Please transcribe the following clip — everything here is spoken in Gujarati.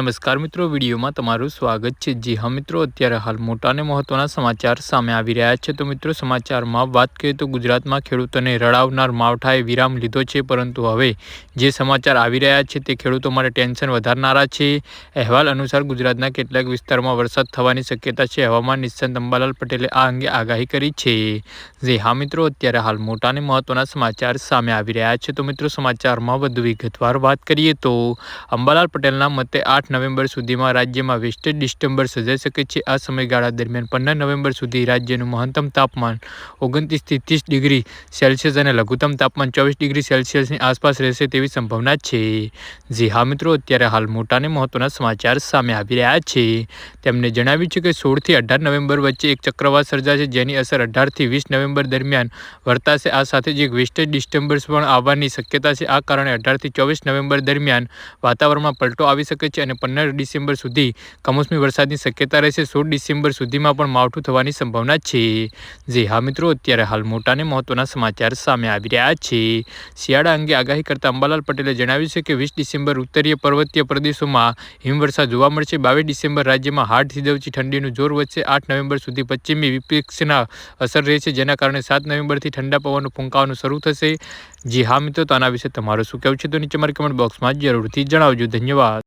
નમસ્કાર મિત્રો, વિડીયોમાં તમારું સ્વાગત છે. જી હા મિત્રો, અત્યારે હાલ મોટા અને મહત્વના સમાચાર સામે આવી રહ્યા છે. તો મિત્રો, સમાચારમાં વાત કરીએ તો ગુજરાતમાં ખેડૂતોને રડાવનાર માવઠાએ વિરામ લીધો છે. પરંતુ હવે જે સમાચાર આવી રહ્યા છે તે ખેડૂતો માટે ટેન્શન વધારનારા છે. અહેવાલ અનુસાર ગુજરાતના કેટલાક વિસ્તારમાં વરસાદ થવાની શક્યતા છે. હવામાન નિષ્ણાત અંબાલાલ પટેલે આ અંગે આગાહી કરી છે. જી હા મિત્રો, અત્યારે હાલ મોટા અને મહત્ત્વના સમાચાર સામે આવી રહ્યા છે. તો મિત્રો, સમાચારમાં વધુ વિગતવાર વાત કરીએ તો અંબાલાલ પટેલના મતે આઠ નવેમ્બર સુધીમાં રાજ્યમાં વેસ્ટેજ ડિસ્ટેમ્બર સર્જાઈ શકે છે. આ સમયગાળા દરમિયાન પંદર નવેમ્બર સુધી રાજ્યનું મહત્તમ તાપમાન ઓગણત્રીસથી ત્રીસ ડિગ્રી સેલ્સિયસ અને લઘુત્તમ તાપમાન ચોવીસ ડિગ્રી સેલ્સિયસની આસપાસ રહેશે તેવી સંભાવના છે. જી હા મિત્રો, અત્યારે હાલ મોટા અને મહત્ત્વના સમાચાર સામે આવી રહ્યા છે. તેમણે જણાવ્યું છે કે સોળથી અઢાર નવેમ્બર વચ્ચે એક ચક્રવાત સર્જાશે જેની અસર અઢારથી વીસ નવેમ્બર દરમિયાન વર્તાશે. આ સાથે જ એક વેસ્ટેજ ડિસ્ટર્બન્સ પણ આવવાની શક્યતા છે. આ કારણે અઢારથી ચોવીસ નવેમ્બર દરમિયાન વાતાવરણમાં પલટો આવી શકે છે અને પંદર ડિસેમ્બર સુધી કમોસમી વરસાદની શક્યતા રહેશે. સોળ ડિસેમ્બર સુધીમાં પણ માવઠું થવાની સંભાવના છે. જી હા મિત્રો, અત્યારે હાલ મોટા અને મહત્વના સમાચાર સામે આવી રહ્યા છે. શિયાળા અંગે આગાહી કરતા અંબાલાલ પટેલે જણાવ્યું છે કે વીસ ડિસેમ્બર ઉત્તરીય પર્વતીય પ્રદેશોમાં હિમવર્ષા જોવા મળશે. બાવીસ ડિસેમ્બર રાજ્યમાં હાડ થીજવતી ઠંડીનું જોર વધશે. આઠ નવેમ્બર સુધી પશ્ચિમી વિપક્ષના અસર રહેશે, જેના કારણે સાત નવેમ્બરથી ઠંડા પવનો ફૂંકાવાનું શરૂ થશે. જી હા મિત્રો, તો આના વિશે તમારું શું કહેવું છે? તો નીચે મારી કમેન્ટ બોક્સમાં જરૂરથી જણાવજો. ધન્યવાદ.